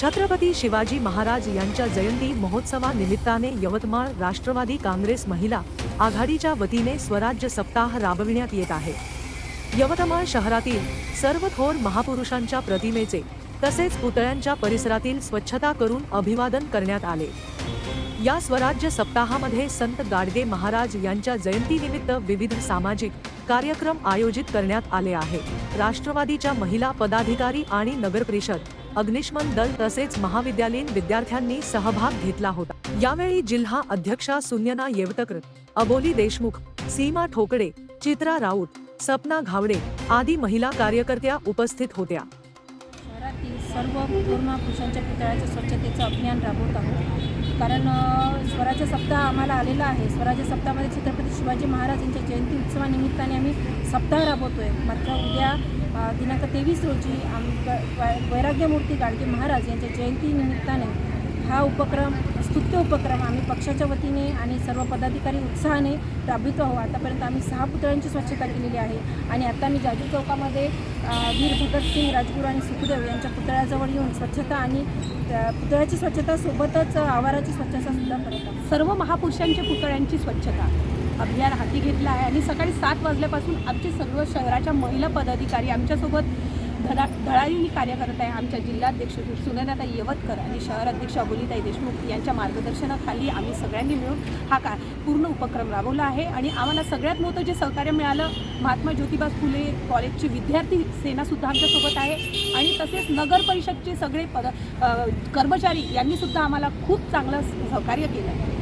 छत्रपती शिवाजी महाराज यांच्या जयंती महोत्सवानिमित्ताने यवतमाळ राष्ट्रवादी काँग्रेस महिला आघाडीच्या वतीने स्वराज्य सप्ताह राबविण्यात येत आहे. यवतमाळ शहरातील सर्व थोर महापुरुषांच्या प्रतिमेचे तसेच पुतळ्यांच्या परिसरातील स्वच्छता करून अभिवादन करण्यात आले. या स्वराज्य सप्ताहामध्ये संत गाडगे महाराज यांच्या जयंतीनिमित्त विविध सामाजिक कार्यक्रम आयोजित करण्यात आले आहे. राष्ट्रवादीच्या महिला पदाधिकारी आणि नगरपरिषद अग्निशमन दल तसेच महाविद्यालयीन विद्यार्थ्यांनी सहभाग घेतला होता. यावेळी जिल्हा अध्यक्षा सुन्यना येवतकर अबोली देशमुख सीमा ठोकडे चित्रा राऊत सपना घावडे आदी महिला कार्यकर्त्या उपस्थित होत्या. शहरातील सर्व पूर्ण पुरुषांच्या पुतळ्याच्या स्वच्छतेचं अभियान राबवत आहोत. कारण स्वराज्य सप्ताह आम्हाला आलेला आहे. स्वराज्य सप्ताहामध्ये छत्रपती शिवाजी महाराज यांच्या जयंती उत्सवानिमित्ताने आम्ही सप्ताह राबवतो आहे मात्र उद्या दिनांक तेवीस रोजी आम वैराग्यमूर्ती गाडगे महाराज यांच्या जयंतीनिमित्ताने हा उपक्रम स्तुत्य उपक्रम आम्ही पक्षाच्या वतीने आणि सर्व पदाधिकारी उत्साहाने राबवितो आहोत. आतापर्यंत आम्ही सहा पुतळ्यांची स्वच्छता केलेली आहे आणि आता मी जाजू चौकामध्ये वीर भगतसिंग राजगुरू आणि सुखदेव यांच्या पुतळ्याजवळ येऊन स्वच्छता आणि त्या पुतळ्याची स्वच्छता सोबतच आवाराची स्वच्छता सुद्धा करत आहोत. सर्व महापुरुषांच्या पुतळ्यांची स्वच्छता. अभियान हाती घेतलं आहे आणि सकाळी सात वाजल्यापासून आमचे सर्व शहराच्या महिला पदाधिकारी आमच्यासोबत धडा धडाडीने कार्य करत आहे. आमच्या जिल्हाध्यक्ष सुनंदाताई येवतकर आणि शहराध्यक्ष अबोलीताई देशमुख यांच्या मार्गदर्शनाखाली आम्ही सगळ्यांनी मिळून हा का पूर्ण उपक्रम राबवला आहे आणि आम्हाला सगळ्यात मोठं जे सहकार्य मिळालं महात्मा ज्योतिबा फुले कॉलेजची विद्यार्थी सेनासुद्धा आमच्यासोबत आहे आणि तसेच नगर परिषदचे सगळे पद कर्मचारी यांनीसुद्धा आम्हाला खूप चांगलं सहकार्य केलं. आहे